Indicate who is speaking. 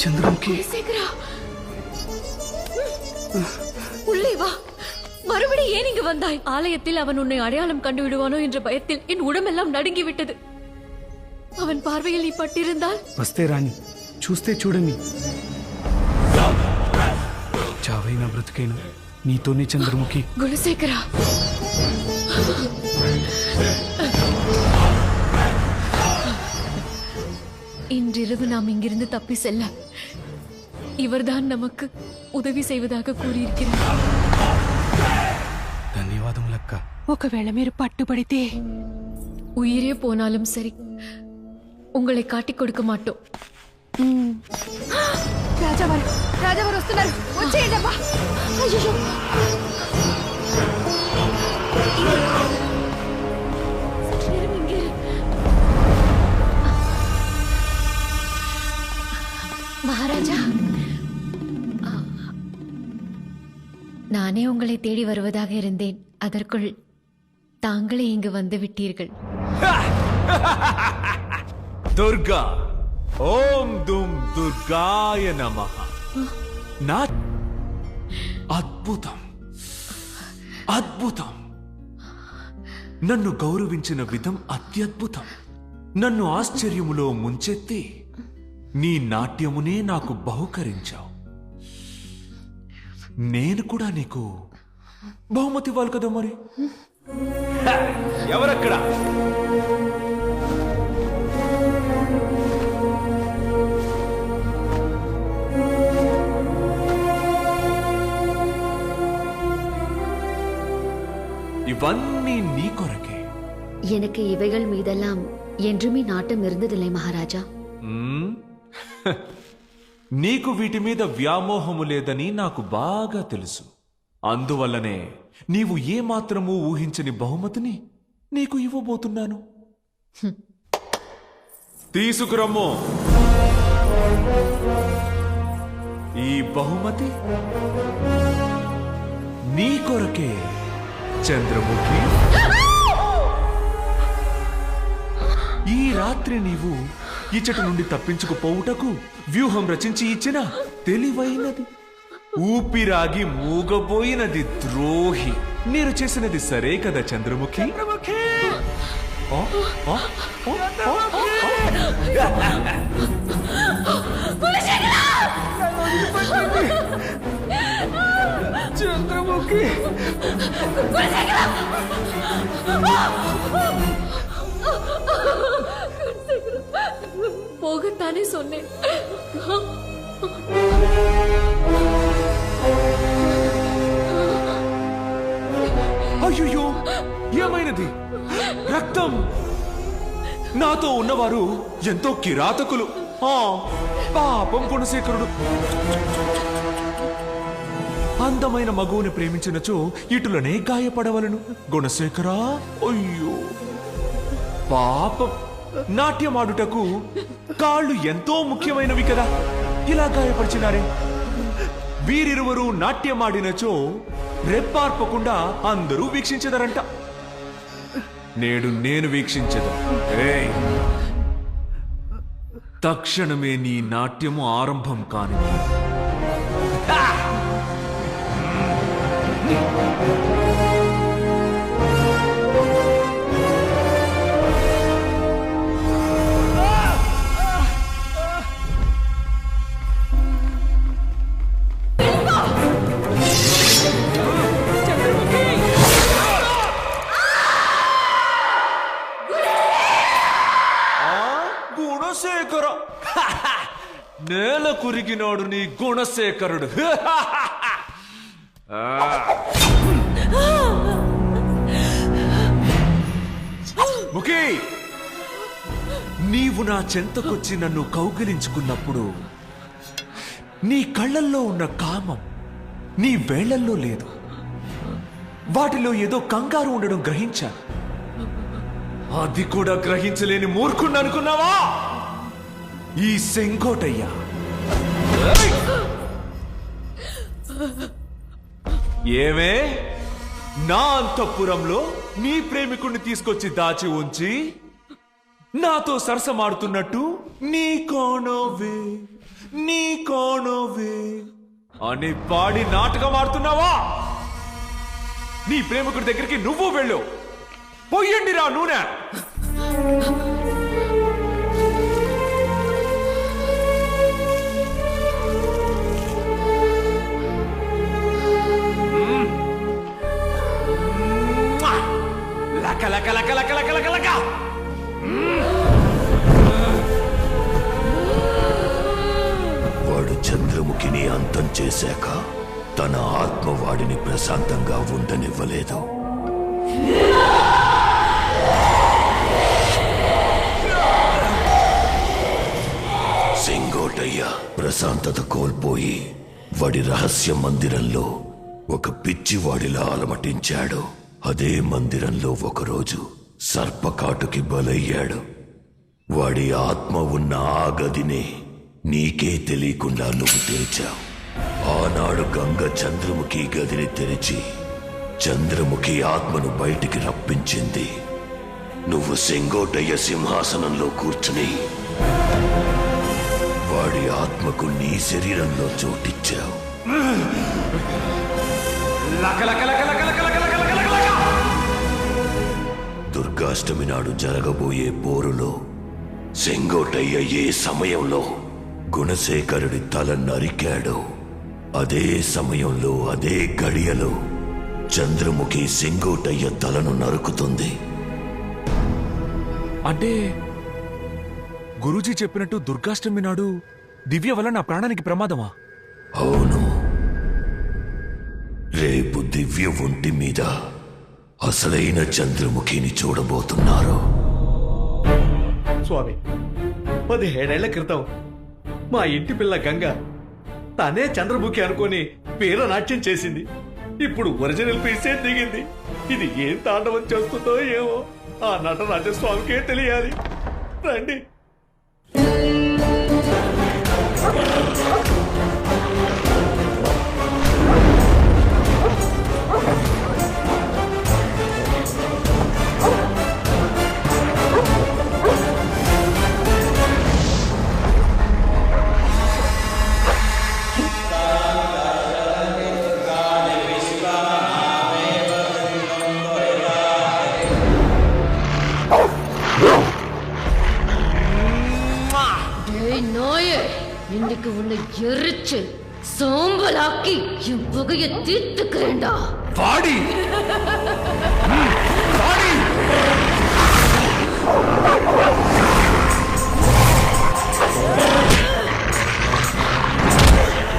Speaker 1: சந்திரமுகி
Speaker 2: குலசேகரா உள்ளே வா மறுபடி ஏன் இங்கு வந்தாய் ஆலயத்தில் அவன் உன்னை அடையாளம் கண்டு விடுவானோ என்ற பயத்தில் என் உடம்பெல்லாம் நடுங்கி விட்டது அவன் பார்வையில் நீ பட்டிருந்தால்
Speaker 1: వస్తే రాని చూస్తే చూడని చావైనా బ్రతికైనా నీతోనే చంద్రముఖి
Speaker 2: குலசேகரா இன்றிரவு நாம் இங்கிருந்து தப்பி செல்ல இவர்தான் நமக்கு உதவி செய்வதாக கூறியிருக்கிறார்
Speaker 1: ధన్యవాదములక్క
Speaker 3: ఒకవేళ మీరు పట్టుబడితే
Speaker 2: உயிரே போனாலும் சரி உங்களை காட்டிக் கொடுக்க மாட்டோம்
Speaker 3: రాజావారు రాజావారు వస్తున్నారు వచ్చేయండి అబ్బా
Speaker 2: நானே உங்களை தேடி வருவதாக இருந்தேன் அதற்குள் தாங்களே இங்கு வந்து விட்டீர்கள்
Speaker 4: దుర్గా ఓం దుమ్ దుర్గాయ నమ నా అద్భుతం అద్భుతం నన్ను గౌరవించిన విధం అత్యద్భుతం నన్ను ఆశ్చర్యములో ముంచెత్తి నీ నాట్యమునే నాకు బహుకరించావు నేను కూడా నీకు బహుమతి ఇవ్వాలి కదా మరి హ! ఎవరక్కడ ఇవన్నీ నీ కొరకే
Speaker 2: எனக்கு இவைகள் மீதெல்லாம் என்றுமே நாட்டம் இருந்ததில்லை மகாராஜா
Speaker 4: మ్మ్? హ. నీకు వీటి మీద వ్యామోహము లేదని నాకు బాగా తెలుసు. అందువల్లనే నీవు ఏమాత్రమూ ఊహించని బహుమతిని నీకు ఇవ్వబోతున్నాను. తీసుకురమ్ము. ఈ బహుమతి నీ కొరకే చంద్రముఖి. ఈ రాత్రి నీవు ఇచ్చట నుండి తప్పించుకుపోవుటకు వ్యూహం రచించి ఇచ్చిన తెలివైనది ఊపిరాగి మూగబోయినది ద్రోహి మీరు చేసినది సరే కదా చంద్రముఖి ఆ? ఆ? ఆ? ఆ? ఆ?
Speaker 1: చంద్రముఖి
Speaker 2: போகத்தானே சொன்னேன்
Speaker 4: అయ్యో ఏమైనది రక్తం నాతో ఉన్నవారు ఎంతో కిరాతకులు ఆ పాపం గుణశేఖరుడు అందమైన మగువుని ప్రేమించినచో ఇటులనే గాయపడవలను గుణశేఖరా అయ్యో పాపం నాట్యమాడుటకు కాళ్ళు ఎంతో ముఖ్యమైనవి కదా. ఇలా గాయపరిచినారే. వీరిరువరు నాట్యమాడినచో రెప్పార్పకుండా అందరూ వీక్షించదరంట. నేడు నేను వీక్షించదు. తక్షణమే నీ నాట్యము ఆరంభం కానిది. నేల కురిగినాడు నీ గుణశేఖరుడు. ముఖి నీవు నా చెంతకొచ్చి నన్ను కౌగిలించుకున్నప్పుడు నీ కళ్ళల్లో ఉన్న కామం నీ వేళ్ళల్లో లేదు. వాటిలో ఏదో కంగారు ఉండడం గ్రహించా అది కూడా గ్రహించలేని మూర్ఖుణ్ణి అనుకున్నావా? ఈ సెంకోటయ్య. ఏమే? నా అంతఃపురంలో నీ ప్రేమికుణ్ణి తీసుకొచ్చి దాచి ఉంచి నాతో సరసమాడుతున్నట్టు నీ కోణోవే నీ కోణోవే అని పాడి నాటకం ఆడుతున్నావా? నీ ప్రేమికుడి దగ్గరికి నువ్వు వెళ్ళు. పొయ్యండి రా నూనె.
Speaker 5: చంద్రముఖిని అంతం చేశాక తన ఆత్మ వాడిని ప్రశాంతంగా ఉండనివ్వలేదు. సింగోటయ్య ప్రశాంతత కోల్పోయి వాడి రహస్య మందిరంలో ఒక పిచ్చివాడిలా అలమటించాడు. అదే మందిరంలో ఒకరోజు సర్పకాటుకి బలయ్యాడు. వాడి ఆత్మ ఉన్న ఆ గదిని నీకే తెలియకుండా నువ్వు తెరిచావు. ఆనాడు గంగ చంద్రముఖి గదిని తెరిచి చంద్రముఖి ఆత్మను బయటికి రప్పించింది. నువ్వు సెంగోటయ్య సింహాసనంలో కూర్చుని వాడి ఆత్మకు నీ శరీరంలో చోటిచ్చావు. దుర్గాష్టమి నాడు జరగబోయే పోరులో సెంగోటయ్య ఏ సమయంలో గుణశేఖరుడి తల నరికాడో. అదే సమయంలో అదే గడియలో చంద్రముఖి సెంగోటయ్య తలను నరుకుతుంది.
Speaker 4: అంటే గురూజీ చెప్పినట్టు దుర్గాష్టమి నాడు దివ్య వల్ల నా ప్రాణానికి ప్రమాదమా?
Speaker 5: అవును. రేపు దివ్య ఒంటి మీద అసలైన చంద్రముఖిని చూడబోతున్నారు.
Speaker 6: స్వామి పదిహేడేళ్ళ క్రితం మా ఇంటి పిల్ల గంగ తనే చంద్రముఖి అనుకొని వీరనాట్యం చేసింది. ఇప్పుడు ఒరిజినల్ పీసే దిగింది. ఇది ఏం తాండవం చేస్తుందో ఏమో ఆ నట రాజస్వామికే తెలియాలి. రండి.
Speaker 2: சோம்பலாக்கி என் புகைய தீர்த்துக்கிறேன்டா.
Speaker 4: வாடி. வாடி.